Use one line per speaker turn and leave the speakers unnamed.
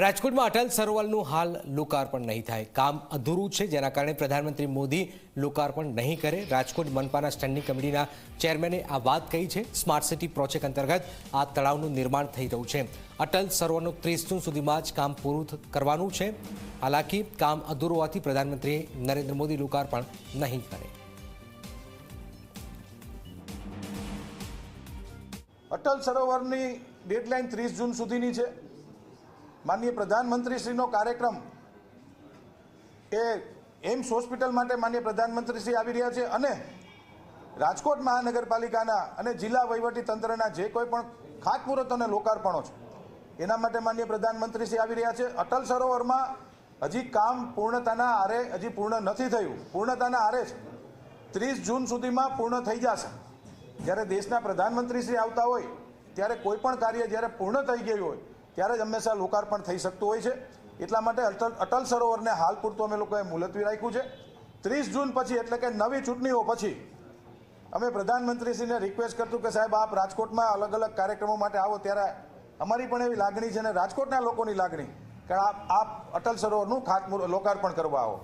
રાજકોટમાં અટલ સરોવરનું હાલ લોકાર્પણ નહીં થાય. કામ અધૂરું છે, જેના કારણે પ્રધાનમંત્રી મોદી લોકાર્પણ નહીં કરે. રાજકોટ મનપાના સ્ટેન્ડિંગ કમિટીના ચેરમેને આ વાત કહી છે, સ્માર્ટ સિટી પ્રોજેક્ટ અંતર્ગત આ તળાવનું નિર્માણ થઈ રહ્યું છે. અટલ સરોવરનું ત્રીસ જૂન સુધીમાં જ કામ પૂરું કરવાનું છે. હાલાકી, કામ અધૂરું હોવાથી પ્રધાનમંત્રી નરેન્દ્ર મોદી લોકાર્પણ નહીં કરે.
અટલ સરોવરની ડેડલાઇન ત્રીસ જૂન સુધીની છે. માનનીય પ્રધાનમંત્રીશ્રીનો કાર્યક્રમ એ એમ્સ હોસ્પિટલ માટે માનનીય પ્રધાનમંત્રીશ્રી આવી રહ્યા છે અને રાજકોટ મહાનગરપાલિકાના અને જિલ્લા વહીવટી તંત્રના જે કોઈ પણ ખાતમુહૂર્ત અને લોકાર્પણો છે, એના માટે માનનીય પ્રધાનમંત્રીશ્રી આવી રહ્યા છે. અટલ સરોવરમાં હજી કામ પૂર્ણતાના આરે હજી પૂર્ણ નથી થયું. પૂર્ણતાના આરે છે ત્રીસ જૂન સુધીમાં પૂર્ણ થઈ જશે. જ્યારે દેશના પ્રધાનમંત્રીશ્રી આવતા હોય, ત્યારે કોઈ પણ કાર્ય જ્યારે પૂર્ણ થઈ ગયું હોય ત્યારે જ હંમેશા લોકાર્પણ થઈ શકતું હોય છે. એટલા માટે અટલ અટલ સરોવરને હાલ પૂરતું અમે લોકોએ મુલતવી રાખ્યું છે. ત્રીસ જૂન પછી એટલે કે નવી ચૂંટણીઓ પછી અમે પ્રધાનમંત્રીશ્રીને રિક્વેસ્ટ કરતું કે સાહેબ, આપ રાજકોટમાં અલગ અલગ કાર્યક્રમો માટે આવો. ત્યારે અમારી પણ એવી લાગણી છે અને રાજકોટના લોકોની લાગણી કે આપ આપ અટલ સરોવરનું ખાતમુહૂર્ત લોકાર્પણ કરવા આવો.